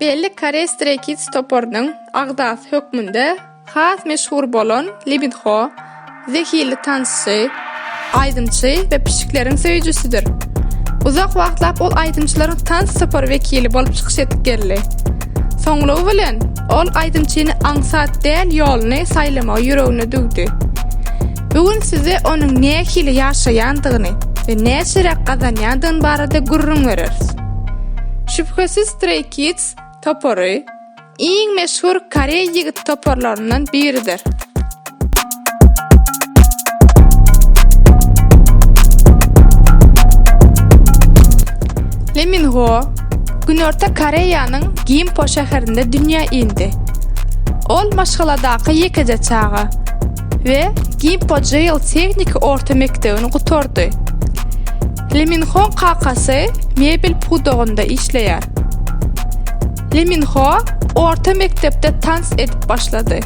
Belli Kore Stray Kids toporunun agdas hökmünde has meşhur bolan Lee Min-ho, zekili tanışçı, aydımçı ve pişiklerin sevicisidir. Uzak wagtlap ol aydımçylaryň tans spor vekili bolup çykyş etip geldi. Soňlugy bilen ol aydymçyny aňsat däl ýoluny saýlama ýüregine dügdi. Bugün size onun nähili ýaşaýandygyny we näçerek gazanýandygyny barada gurrun bereriz. Şüphesiz Stray Kids topori eng mashhur Koreya yigit toporlaridan biridir. Lemingo Günorta Koreyaning Gimpo shahrida dunyo endi. Ol mashg'uladagi yekaja chag'i ve Gimpo Jail Texnik orta mektebini qutordi. Leminxon qaqasi mebel pudog'unda ishlayar. Lee Min-ho orta mektepde tans edip başlady.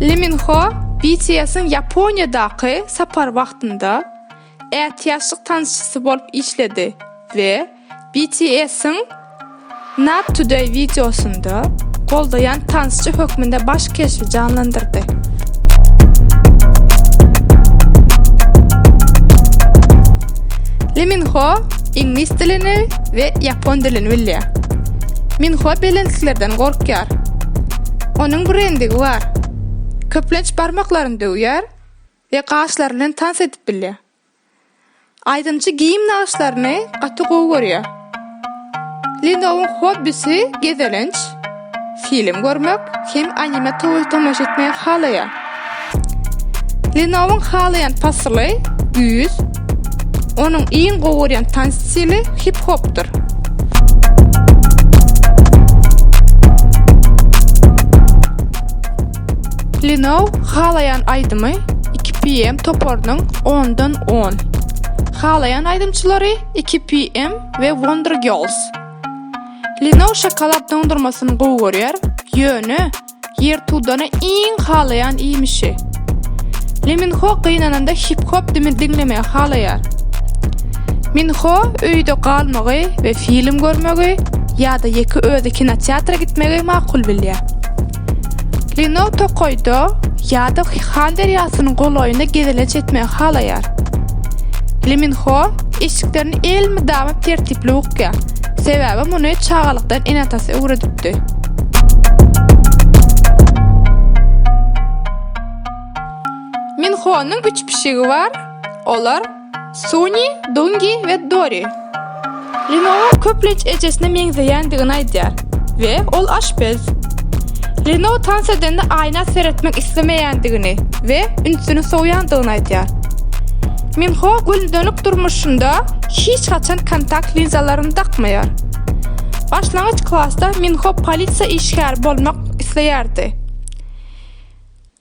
Lee Min-ho BTS'in Yaponiýadaky sapar wagtynda ätýaşlyk tansçysy bolup işledi we BTS'in Not Today videosunda goldayan tansçı hökmünde baş keşfi canlandırdı. Lee Min-ho İngiliz dilini ve Japon dilini bilýär. Min-ho belentliklerden gorkýar. Onun brendigi var. Köplenç barmaklaryny döwýär we gaşlaryny tans edip bilýär. Aydınçı giyim nağışlarını atı gowy görýär. Lindow'un hobbisi gezelenç, film görmek hem anime towy tomaş etmek halaýar. Lindow'un halayan pasly, yüz, onun iň gowuryan tans stili hip Linow halayan aydymy 2 PM toporunyň 10dan 10. Halayan aydymçylary 2 PM ve Wonder Girls. Linow şokolad dondurmasyny gowy görýär, ýöne yer tudany iň halayan iýmişi. Leminho gynananda hip hop dimi dinlemeýi halaýar. Minho öýde galmagy we film görmegi ýa-da ýeki özi kinoteatra gitmegi makul bilýär. Lino tokoyda ýa-da Han derýasynyň goloýunda gezelenç etmegi halaýar. Liminho işiklerini elmi damap tertipli ukya. Sebebi muny çağalıktan inatasy öwredipdi. Minho'nun üç pişigi var. Olar Suni, Dungi ve Dori. Lino köpleç ejesine meňzeýändigini aýdýar we ol aşpez. Lino tans edende ayna seyretmek islemeýändigini we ünsüni soýandygyny aýdýar. Minho gündönük durmuşunda hiç kaçan kontakt linzalaryny takmaýar. Başlangıç klasta Minho polisiýa işgär bolmak isleýärdi.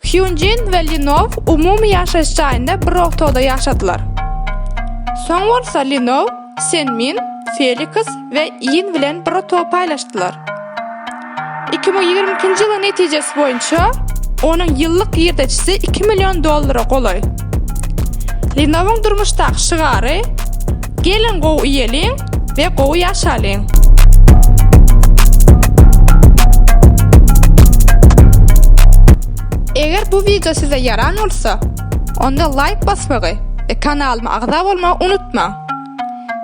Hyunjin we Linov umumy ýaşaş jaýynda bir otoda ýaşadylar. Soň bolsa Linov, Senmin, Felix we Yin bilen bir oto paýlaşdylar. 2022 yılı нәтижесі boyunca onun yıllık yırtıcısı 2 milyon доллары қолай. Linavun durmuşta шығары, gelin қоу iyelin ve qovu yaşalin. Eğer bu video size yaran olsa, onda like basmağı ve kanalıma agda olmağı unutma.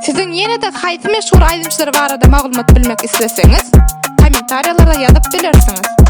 Sizin yine de haytı meşhur aydımçıları var da bilmek kommentariýalarda ýazyp bilersiňiz.